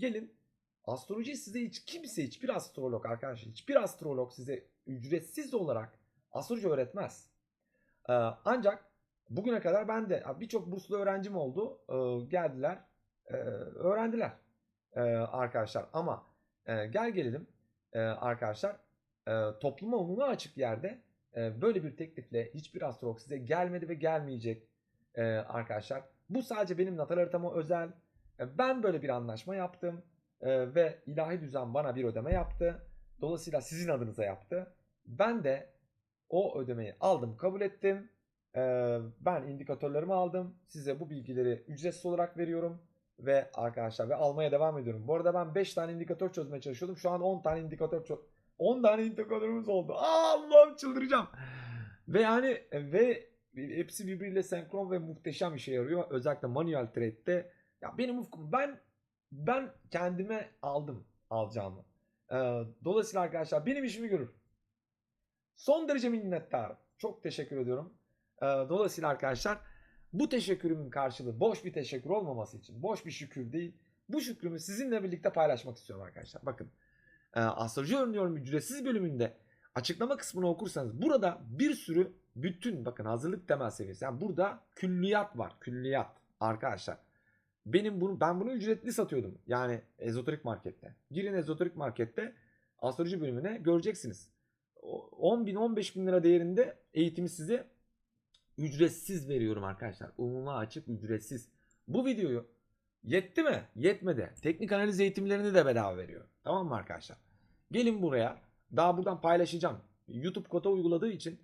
Gelin astroloji size hiç kimse hiçbir astrolog arkadaşlar hiçbir astrolog size ücretsiz olarak astroloji öğretmez. Ee, ancak bugüne kadar ben de birçok burslu öğrencim oldu. Ee, geldiler e, öğrendiler e, arkadaşlar ama e, gel gelelim e, arkadaşlar e, topluma umuma açık yerde e, böyle bir teklifle hiçbir astrolog size gelmedi ve gelmeyecek e, arkadaşlar. Bu sadece benim natal haritama özel. E, ben böyle bir anlaşma yaptım e, ve ilahi düzen bana bir ödeme yaptı. Dolayısıyla sizin adınıza yaptı. Ben de o ödemeyi aldım, kabul ettim. E, ben indikatörlerimi aldım. Size bu bilgileri ücretsiz olarak veriyorum ve arkadaşlar ve almaya devam ediyorum. Bu arada ben 5 tane indikatör çözmeye çalışıyordum. Şu an 10 tane indikatör çöz 10 tane indikatörümüz oldu. Aa, Allah'ım çıldıracağım. Ve yani ve hepsi birbiriyle senkron ve muhteşem işe yarıyor. Özellikle manuel trade'de. Ya benim ufkum ben ben kendime aldım alacağımı. Ee, dolayısıyla arkadaşlar benim işimi görür. Son derece minnettarım. Çok teşekkür ediyorum. Ee, dolayısıyla arkadaşlar bu teşekkürümün karşılığı boş bir teşekkür olmaması için, boş bir şükür değil. Bu şükrümü sizinle birlikte paylaşmak istiyorum arkadaşlar. Bakın e, Astroloji Öğreniyorum ücretsiz bölümünde açıklama kısmını okursanız burada bir sürü bütün bakın hazırlık temel seviyesi. Yani burada külliyat var. Külliyat arkadaşlar. Benim bunu ben bunu ücretli satıyordum. Yani ezoterik markette. Girin ezoterik markette astroloji bölümüne göreceksiniz. O- 10 bin 15 bin lira değerinde eğitimi size ücretsiz veriyorum arkadaşlar. Umuma açık ücretsiz. Bu videoyu yetti mi? Yetmedi. Teknik analiz eğitimlerini de bedava veriyor. Tamam mı arkadaşlar? Gelin buraya. Daha buradan paylaşacağım. YouTube kota uyguladığı için